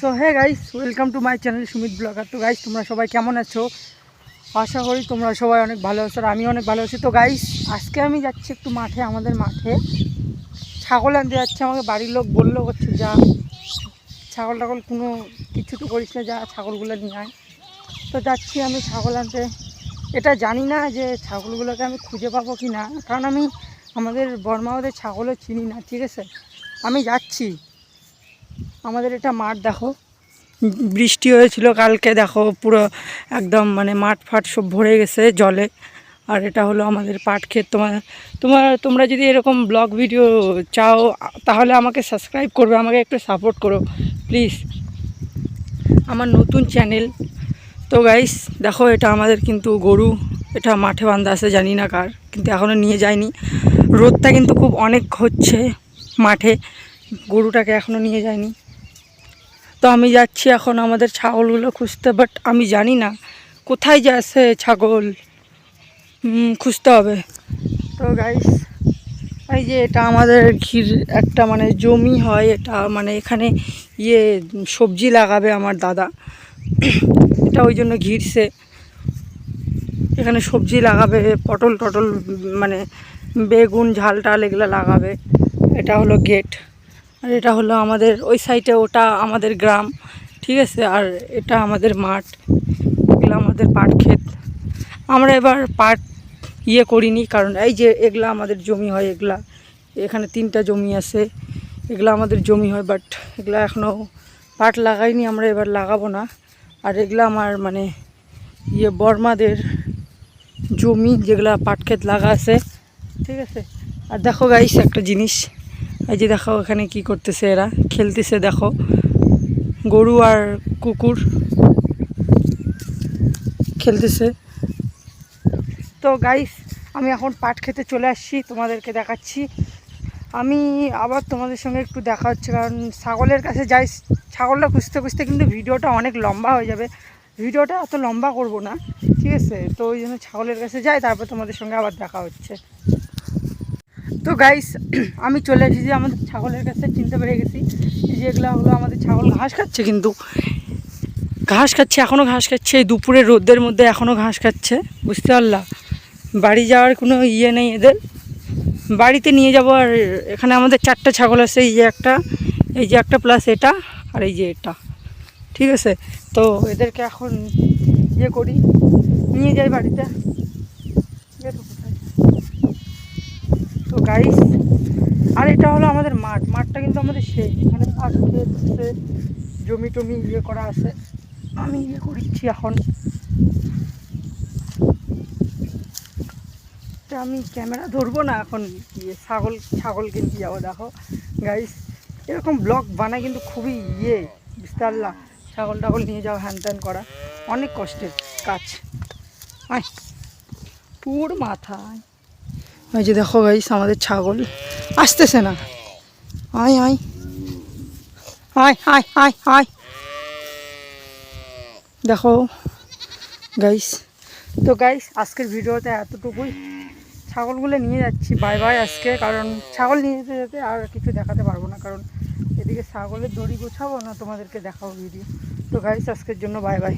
So hey guys welcome to my channel Sumit vlogger তো guys তোমরা সবাই কেমন আছো? আশা করি তোমরা সবাই অনেক ভালো আছো আর আমি অনেক ভালো আছি। তো গাইস আজকে আমি যাচ্ছি একটু মাঠে, আমাদের মাঠে। ছাগল আনতে যাচ্ছে আমাকে, বাড়ির লোক বলল হচ্ছে যা। ছাগল টাগল কোনো কিছু তো করিস না, যা ছাগলগুলো নিয়ে আয়। তো যাচ্ছি আমি ছাগল আনতে। এটা জানি না যে ছাগলগুলোকে আমি খুঁজে পাবো কি না। কারণ আমি, আমাদের বর্মাওদের ছাগলও চিনি না, ঠিক আছে? আমি যাচ্ছি। আমাদের এটা মাঠ দেখো। বৃষ্টি হয়েছিল কালকে, দেখো পুরো একদম মানে মাঠ ফাট সব ভরে গেছে জলে। আর এটা হলো আমাদের পাট ক্ষেত। তোমার তোমার, তোমরা যদি এরকম ব্লগ ভিডিও চাও, তাহলে আমাকে সাবস্ক্রাইব করবে, আমাকে একটু সাপোর্ট করো প্লিজ আমার নতুন চ্যানেল তো গাইস দেখো এটা আমাদের কিন্তু গরু, এটা মাঠে বান্ধা আছে, জানি না কার, কিন্তু এখনও নিয়ে যায়নি। রোদটা কিন্তু খুব অনেক হচ্ছে মাঠে, গরুটাকে এখনও নিয়ে যায়নি। তো আমি যাচ্ছি এখন আমাদের ছাগলগুলো খুঁজতে বাট আমি জানি না। কোথায় যাচ্ছে ছাগল? খুঁজতে হবে। তো গাইস এই যে এটা আমাদের ঘির একটা মানে জমি হয়, এটা মানে এখানে ইয়ে সবজি লাগাবে আমার দাদা। এটা ওই জন্য ঘিরছে। এখানে সবজি লাগাবে, পটল টটল মানে বেগুন ঝাল টাল এগুলো লাগাবে। এটা হলো গেট আর এটা হলো আমাদের, ওই সাইডে ওটা আমাদের গ্রাম, ঠিক আছে? আর এটা আমাদের মাঠ, এগুলো আমাদের পাট ক্ষেত। আমরা এবার পাট ইয়ে করিনি, কারণ এই যে এগুলা আমাদের জমি হয়, এগুলা, এখানে তিনটা জমি আছে, এগুলা আমাদের জমি হয় বাট এগুলা এখনও পাট লাগাইনি, আমরা এবার লাগাবো না। আর এগুলা আমার মানে ইয়ে বর্মাদের জমি, যেগুলা পাট ক্ষেত লাগা আছে, ঠিক আছে? আর দেখো গাইস একটা জিনিস। এই যে দেখো এখানে কি করতেছে এরা? খেলতেছে, দেখো। গরু আর কুকুর খেলতেছে। তো গাইস আমি এখন পাট খেতে চলে আসছি, তোমাদেরকে দেখাচ্ছি। আমি আবার তোমাদের সঙ্গে একটু দেখা হচ্ছে, কারণ ছাগলের কাছে যাই ছাগলটা খুঁজতে খুঁজতে কিন্তু ভিডিওটা অনেক লম্বা হয়ে যাবে। ভিডিওটা অত লম্বা করব না, ঠিক আছে? তো ওই জন্য ছাগলের কাছে যাই, তারপর তোমাদের সঙ্গে আবার দেখা হচ্ছে। তো গাইস আমি চলে এসেছি আমাদের ছাগলের কাছে চিনতে পেরে গেছি এই যে এগুলো হলো আমাদের ছাগল। ঘাস খাচ্ছে কিন্তু। ঘাস খাচ্ছে এখনও ঘাস খাচ্ছে। এই দুপুরে রোদের মধ্যে এখনও ঘাস খাচ্ছে, বুঝতে পারলা? বাড়ি যাওয়ার কোনো ইয়ে নেই এদের। বাড়িতে নিয়ে যাব আর এখানে আমাদের চারটা ছাগল আছে, এই যে একটা, এই যে একটা প্লাস এটা আর এই যে এটা। ঠিক আছে? তো এদেরকে এখন ইয়ে করি, নিয়ে যাই বাড়িতে গেটো কোথায়? তো গাইস আর এটা হলো আমাদের মাঠ। মাঠটা কিন্তু আমাদের সেই এখানে আছে জমি টমি ইয়ে করা আছে। আমি ইয়ে করছি এখন। আমি ক্যামেরা ধরবো না এখন। ইয়ে ছাগল ছাগল কিনতে যাব, দেখো। গাইস এরকম ব্লগ বানায় কিন্তু খুবই ইয়ে বুঝতে পারলা ছাগল টাগল নিয়ে যাওয়া, হ্যান ত্যান করা। অনেক কষ্টের কাজ। পুর মাথায়। ওই যে দেখো গাইস আমাদের ছাগল। আসতেছে না। আয় আয়। আয় আয় আয় আয়। দেখো গাইস তো গাইস আজকের ভিডিওতে এতটুকুই। ছাগলগুলো নিয়ে যাচ্ছি। বাই বাই আজকে। কারণ ছাগল নিয়ে যেতে যেতে আর কিছু দেখাতে পারব না। কারণ এদিকে ছাগলের দড়ি গোছাবো না, তোমাদেরকে দেখাবো ভিডিও তো গাইস আজকের জন্য বাই বাই